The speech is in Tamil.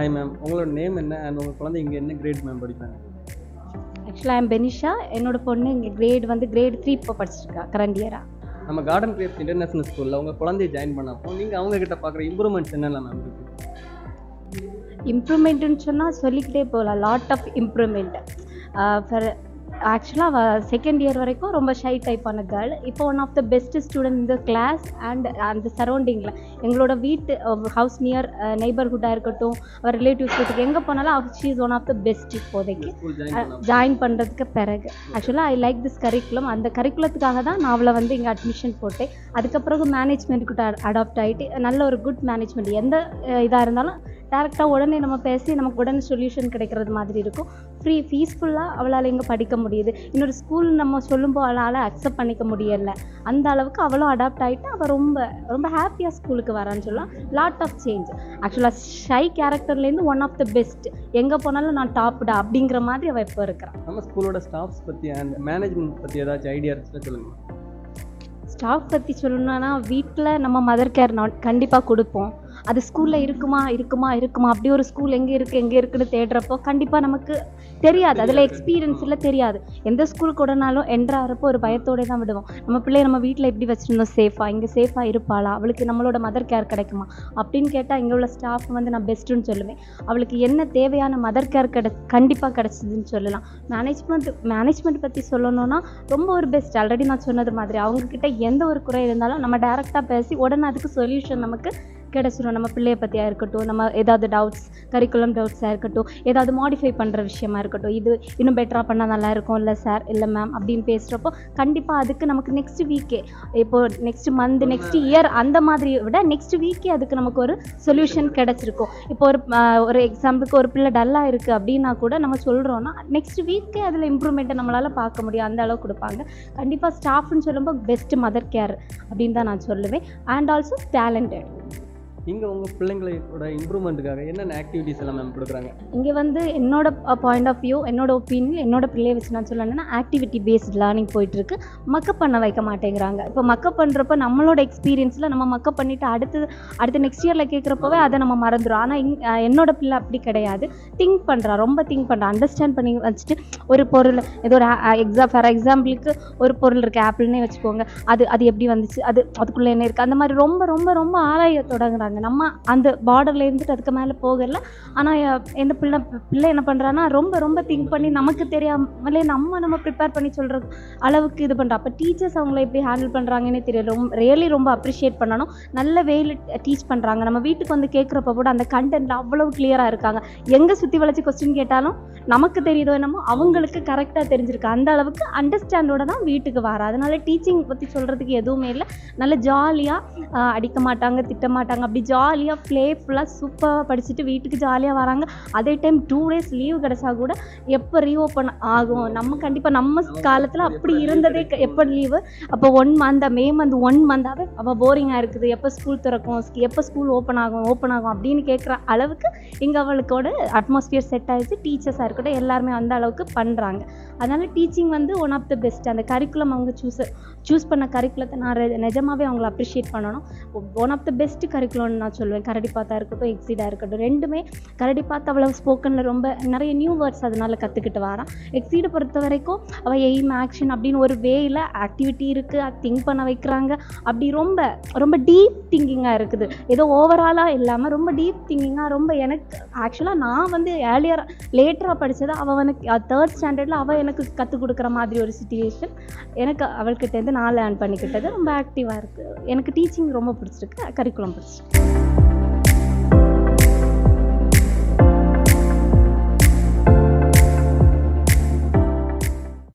ஹாய் மேம் உங்களோட நேம் என்ன? அண்ட் உங்கள் குழந்தை இங்கே என்ன கிரேட் மேம் படிக்கிறாங்க? ஆக்சுவலாக ஐம் பெனிஷா என்னோட பொண்ணு இங்கே கிரேட் வந்து கிரேட் த்ரீ இப்போ படிச்சிருக்கா கரண்ட் இயரா நம்ம கார்டன் கிரேப்ஸ் இன்டர்நேஷனல் ஸ்கூலில் உங்கள் குழந்தைய ஜாயின் பண்ணப்போ நீங்கள் அவங்க கிட்ட பார்க்குற இம்ப்ரூவ்மெண்ட்ஸ் என்னெல்லாம் மேம் இருக்குது இம்ப்ரூவ்மெண்ட்டுன்னு சொன்னால் சொல்லிக்கிட்டே போகலாம் லாட் ஆஃப் இம்ப்ரூவ்மெண்ட் ஃபார் ஆக்சுவலாக அவள் செகண்ட் இயர் வரைக்கும் ரொம்ப ஷை டைப்பான கேர்ள் இப்போ one of the best student இந்த கிளாஸ் அண்ட் அந்த சரௌண்டிங்கில் எங்களோட வீட்டு ஹவுஸ் நியர் நெய்பர்ஹுட்டாக இருக்கட்டும் அவர் ரிலேட்டிவ்ஸ் வீட்டுக்கு எங்கே போனாலும் அவ she is one of the best இப்போதைக்கு. ஜாயின் பண்ண ஜாயின் பண்ணுறதுக்கு பிறகு. ஆக்சுவலாக ஐ லைக் திஸ் கரிக்குலம் அந்த கரிக்குலத்துக்காக தான் நான் அவளை வந்து இங்கே அட்மிஷன் போட்டேன். அதுக்கப்புறம் மேனேஜ்மெண்ட்டுக்கிட்ட அடாப்ட் ஆகிட்டு நல்ல ஒரு குட் மேனேஜ்மெண்ட் எந்த இதாக இருந்தாலும் டேரெக்டாக உடனே நம்ம பேசி நமக்கு உடனே சொல்யூஷன் கிடைக்கிறது மாதிரி இருக்கும். ஃப்ரீ பீஸ்ஃபுல்லாக அவளால் இங்கே படிக்க முடியுது. இன்னொரு ஸ்கூல் நம்ம சொல்லும்போது அவளால் அக்செப்ட் பண்ணிக்க முடியல. அந்த அளவுக்கு அவளும் அடாப்ட் ஆகிட்டு அவள் ரொம்ப ரொம்ப ஹாப்பியாக ஸ்கூலுக்கு வரான்னு சொல்லலாம். லாட் ஆஃப் சேஞ்ச் ஆக்சுவலாக ஷை கேரக்டர்லேருந்து ஒன் ஆஃப் த பெஸ்ட் எங்கே போனாலும் நான் டாப்டா அப்படிங்கிற மாதிரி அவள் இப்போ இருக்கிறான் நம்ம ஸ்கூலோட ஸ்டாஃப்ஸ் பற்றி அண்ட் மேனேஜ்மெண்ட் பற்றி ஏதாச்சும் ஐடியா இருந்துச்சுன்னா சொல்லுங்கள் ஸ்டாஃப் பற்றி சொல்லணும்னா வீட்டில் நம்ம மதர் கேர் நான் கண்டிப்பாக கொடுப்போம். அது ஸ்கூலில் இருக்குமா இருக்குமா இருக்குமா? அப்படி ஒரு ஸ்கூல் எங்கே இருக்குது எங்கே இருக்குன்னு தேடுறப்போ கண்டிப்பாக நமக்கு தெரியாது. அதில் எக்ஸ்பீரியன்ஸ் இல்லை தெரியாது. எந்த ஸ்கூலுக்கு உடனாலும் என்ட்ராகிறப்போ ஒரு பயத்தோட தான் விடுவோம். நம்ம பிள்ளைய நம்ம வீட்டில் எப்படி வச்சுருந்தோம்? சேஃபாக இங்கே சேஃபாக இருப்பாளா? அவளுக்கு நம்மளோட மதர் கேர் கிடைக்குமா? அப்படின்னு கேட்டால் இங்கே உள்ள ஸ்டாஃப் வந்து நான் பெஸ்ட்டுன்னு சொல்லுவேன். அவளுக்கு என்ன தேவையான மதர் கேர் கிடை கண்டிப்பாக கிடச்சிதுன்னு சொல்லலாம். மேனேஜ்மெண்ட் மேனேஜ்மெண்ட் பற்றி சொல்லணும்னா ரொம்ப ஒரு பெஸ்ட் ஆல்ரெடி நான் சொன்னது மாதிரி. அவங்கக்கிட்ட எந்த ஒரு குறை இருந்தாலும் நம்ம டேரெக்டாக பேசி உடனே அதுக்கு சொல்யூஷன் நமக்கு கிடச்சிரும். நம்ம பிள்ளைய பற்றியா இருக்கட்டும் நம்ம ஏதாவது டவுட்ஸ் கரிக்குலம் டவுட்ஸாக இருக்கட்டும் ஏதாவது மாடிஃபை பண்ணுற விஷயமா இருக்கட்டும். இது இன்னும் பெட்டராக பண்ணால் நல்லா இருக்கும் இல்லை சார் இல்லை மேம் அப்படின்னு பேசுகிறப்போ கண்டிப்பாக அதுக்கு நமக்கு நெக்ஸ்ட் வீக்கே இப்போது நெக்ஸ்ட் மந்த் நெக்ஸ்ட் இயர் அந்த மாதிரி விட நெக்ஸ்ட் வீக்கே அதுக்கு நமக்கு ஒரு சொல்யூஷன் கிடச்சிருக்கும். இப்போ ஒரு ஒரு எக்ஸாம்பிளுக்கு ஒரு பிள்ளை டல்லாக இருக்குது அப்படின்னா கூட நம்ம சொல்கிறோன்னா நெக்ஸ்ட் வீக்கே அதில் இம்ப்ரூவ்மெண்ட்டை நம்மளால் பார்க்க முடியும். அந்த அளவுக்கு கொடுப்பாங்க. கண்டிப்பாக ஸ்டாஃப்னு சொல்லும்போது பெஸ்ட் மதர் கேர் அப்படின்னு தான் நான் சொல்லுவேன். அண்ட் ஆல்சோ டேலண்டட் இங்கே உங்கள் பிள்ளைங்களோட இம்ப்ரூவ்மெண்ட்டுக்காக என்னென்ன ஆக்டிவிட்டிஸ் எல்லாம் மேம் கொடுக்குறாங்க? இங்கே வந்து என்னோட பாயிண்ட் ஆஃப் வியூ என்னோட ஒப்பீனியன் என்னோட பிள்ளைய வச்சு நான் சொல்லணும்னா ஆக்டிவிட்டி பேஸ்ட் லேர்னிங் போயிட்டுருக்கு. மக்கப் பண்ண வைக்க மாட்டேங்கிறாங்க. இப்போ மக்கப் பண்ணுறப்ப நம்மளோட எக்ஸ்பீரியன்ஸில் நம்ம மக்கப் பண்ணிவிட்டு அடுத்து அடுத்து நெக்ஸ்ட் இயரில் கேட்குறப்பவே அதை நம்ம மறந்துடும் ஆனால் இங் என்னோட பிள்ளை அப்படி கிடையாது. திங்க் பண்ணுறா ரொம்ப திங்க் பண்ணுறா அண்டர்ஸ்டாண்ட் பண்ணி வச்சுட்டு ஒரு பொருள் ஏதோ ஒரு எக்ஸாம் ஃபார் எக்ஸாம்பிளுக்கு ஒரு பொருள் இருக்குது ஆப்பிள்னே வச்சுக்கோங்க. அது அது எப்படி வந்துச்சு அது அதுக்குள்ளே என்ன இருக்குது அந்த மாதிரி ரொம்ப ரொம்ப ரொம்ப ஆராய தொடங்குறாங்க நம்ம அந்த பார்டரில் இருந்துட்டு அதுக்கு மேலே போகல. ஆனால் எந்த பிள்ளை பிள்ளை என்ன பண்ணுறான்னா ரொம்ப ரொம்ப திங்க் பண்ணி நமக்கு தெரியாமலே நம்ம நம்ம ப்ரிப்பேர் பண்ணி சொல்கிற அளவுக்கு இது பண்ணுறோம் அப்போ டீச்சர்ஸ் அவங்கள எப்படி ஹேண்டில் பண்ணுறாங்கன்னே தெரியல. ரொம்ப ரியலி ரொம்ப அப்ரிஷியேட் பண்ணணும். நல்ல வேல டீச் பண்ணுறாங்க நம்ம வீட்டுக்கு வந்து கேட்குறப்ப கூட அந்த கண்டென்ட் அவ்வளவு கிளியராக இருக்காங்க. எங்கே சுற்றி வளைச்சி கொஸ்டின் கேட்டாலும் நமக்கு தெரியுதோ என்னமோ அவங்களுக்கு கரெக்டாக தெரிஞ்சிருக்கு. அந்த அளவுக்கு அண்டர்ஸ்டாண்டோட தான் வீட்டுக்கு வர அதனால டீச்சிங் பற்றி சொல்கிறதுக்கு எதுவுமே இல்லை. நல்ல ஜாலியாக அடிக்க மாட்டாங்க திட்ட மாட்டாங்க. அப்படி ஜாலியாக ப்ளேஃபுல்லாக சூப்பராக படிச்சுட்டு வீட்டுக்கு ஜாலியாக வராங்க. அதே டைம் டூ டேஸ் லீவ் கிடைச்சா கூட எப்போ ரீஓப்பன் ஆகும்? நம்ம கண்டிப்பாக நம்ம காலத்தில் அப்படி இருந்ததே எப்போ லீவு அப்போ one month May month one மந்தாவே அவள் போரிங்காக இருக்குது. எப்போ ஸ்கூல் திறக்கும்? எப்போ ஸ்கூல் ஓப்பன் ஆகும்? ஓப்பன் ஆகும் அப்படின்னு கேட்குற அளவுக்கு இங்கே அவளுக்கோட அட்மாஸ்பியர் செட் ஆயிடுச்சு. டீச்சர்ஸாக இருக்கட்டும் எல்லாருமே அந்த அளவுக்கு பண்ணுறாங்க அதனால டீச்சிங் வந்து ஒன் ஆஃப் த பெஸ்ட் அந்த கரிக்குலம் அவங்க சூஸ் சூஸ் பண்ண கரிக்குலத்தை நான் நிஜமாவே அவங்கள அப்ரிஷியேட் பண்ணணும். ஒன் ஆஃப் த பெஸ்ட் கரிக்குலம்னு நான் சொல்லுவேன் கரடி பார்த்தா இருக்கட்டும் எக்ஸிடாக இருக்கட்டும் ரெண்டுமே கரடி பார்த்து அவ்வளோ ஸ்போக்கனில் ரொம்ப நிறைய நியூ வேர்ட்ஸ் அதனால கற்றுக்கிட்டு வரான். எக்ஸீடை பொறுத்த வரைக்கும் அவள் எய்ம் ஆக்ஷன் அப்படின்னு ஒரு வேயில் ஆக்டிவிட்டி இருக்குது திங்க் பண்ண வைக்கிறாங்க. அப்படி ரொம்ப ரொம்ப டீப் திங்கிங்காக இருக்குது. ஏதோ ஓவராலாக இல்லாமல் ரொம்ப டீப் திங்கிங்காக ரொம்ப எனக்கு ஆக்சுவலாக நான் வந்து ஏர்லியர் லேட்டராக படித்தது அவள் எனக்கு தேர்ட் ஸ்டாண்டர்டில் அவள் எனக்கு கற்றுக் கொடுக்குற மாதிரி ஒரு சுச்சுவேஷன் எனக்கு அவள்கிட்டேருந்து நான் லேர்ன் பண்ணிக்கிட்டது. ரொம்ப ஆக்டிவாக இருக்குது எனக்கு டீச்சிங் ரொம்ப பிடிச்சிருக்கு கரிக்குலம் பிடிச்சிருக்கு. Bye.